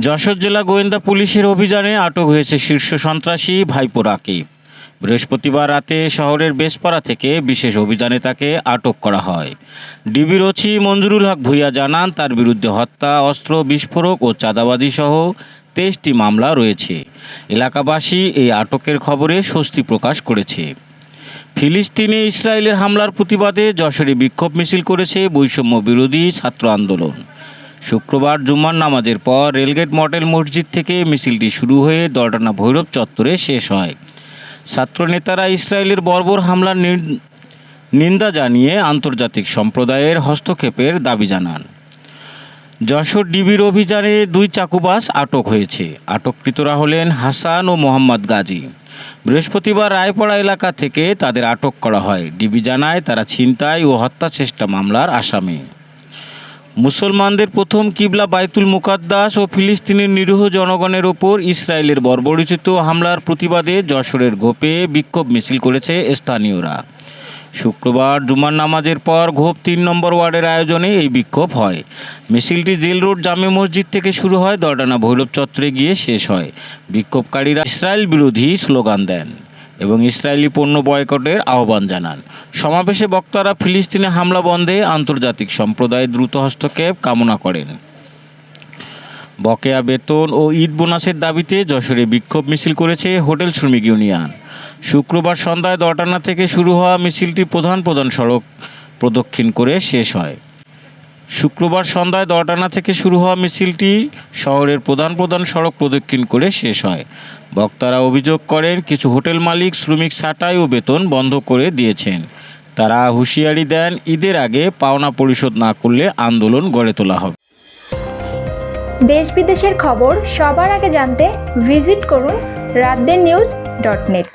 যশোর জেলা গোয়েন্দা পুলিশের অভিযানে আটক হয়েছে শীর্ষ সন্ত্রাসী ভাইপো রাকিব। বৃহস্পতিবার রাতে শহরের বেসপাড়া থেকে বিশেষ অভিযানে তাকে আটক করা হয়। ডিবির ওসি মঞ্জুরুল হক ভূঁইয়া জানান, তার বিরুদ্ধে হত্যা, অস্ত্র, বিস্ফোরক ও চাঁদাবাজি সহ তেইশটি মামলা রয়েছে। এলাকাবাসী এই আটকের খবরে স্বস্তি প্রকাশ করেছে। ফিলিস্তিনে ইসরায়েলের হামলার প্রতিবাদে যশোরে বিক্ষোভ মিছিল করেছে বৈষম্য বিরোধী ছাত্র আন্দোলন। শুক্রবার জুম্মার নামাজের পর রেলগেট মডেল মসজিদ থেকে মিছিলটি শুরু হয়ে দলটানা ভৈরব চত্বরে শেষ হয়। ছাত্রনেতারা ইসরায়েলের বর্বর হামলার নিন্দা জানিয়ে আন্তর্জাতিক সম্প্রদায়ের হস্তক্ষেপের দাবি জানান। যশোর ডিবির অভিযানে দুই চাকুবাস আটক হয়েছে। আটককৃতরা হলেন হাসান ও মোহাম্মদ গাজী। বৃহস্পতিবার রায়পাড়া এলাকা থেকে তাদের আটক করা হয়। ডিবি জানায়, তারা ছিনতাই ও হত্যা চেষ্টা মামলার আসামি। মুসলমানদের প্রথম কিবলা বাইতুল মুকাদ্দাস ও ফিলিস্তিনের নিরীহ জনগণের ওপর ইসরায়েলের বর্বরচিত হামলার প্রতিবাদে যশোরের ঘোপে বিক্ষোভ মিছিল করেছে স্থানীয়রা। শুক্রবার জুমার নামাজের পর ঘোপ তিন নম্বর ওয়ার্ডের আয়োজনে এই বিক্ষোভ হয়। মিছিলটি জেল রোড জামে মসজিদ থেকে শুরু হয়, দর্ডানা ভৈরব চত্বরে গিয়ে শেষ হয়। বিক্ষোভকারীরা ইসরায়েল বিরোধী স্লোগান দেন। এবং ইসরায়েলি পণ্য বয়কটের আহ্বান জানান। সমাবেশে বক্তারা ফিলিস্তিনে হামলা বন্ধে আন্তর্জাতিক সম্প্রদায় দ্রুত হস্তক্ষেপ কামনা করেন। বকেয়া বেতন ও ঈদ বোনাসের দাবিতে যশোরে বিক্ষোভ মিছিল করেছে হোটেল শ্রমিক ইউনিয়ন। শুক্রবার সন্ধ্যায় দটানা থেকে শুরু হওয়া মিছিলটি প্রধান প্রধান সড়ক প্রদক্ষিণ করে শেষ হয়। শুক্রবার সন্ধ্যায় দটানা থেকে শুরু হওয়া মিছিলটি শহরের প্রধান প্রধান সড়ক প্রদক্ষিণ করে শেষ হয়। বক্তারা অভিযোগ করেন, কিছু হোটেল মালিক শ্রমিক ছাঁটাই ও বেতন বন্ধ করে দিয়েছেন। তারা হুঁশিয়ারি দেন, ঈদের আগে পাওনা পরিশোধ না করলে আন্দোলন গড়ে তোলা হবে। দেশ বিদেশের খবর সবার আগে জানতে ভিজিট করুন রাতদের নিউজ ডট নেট।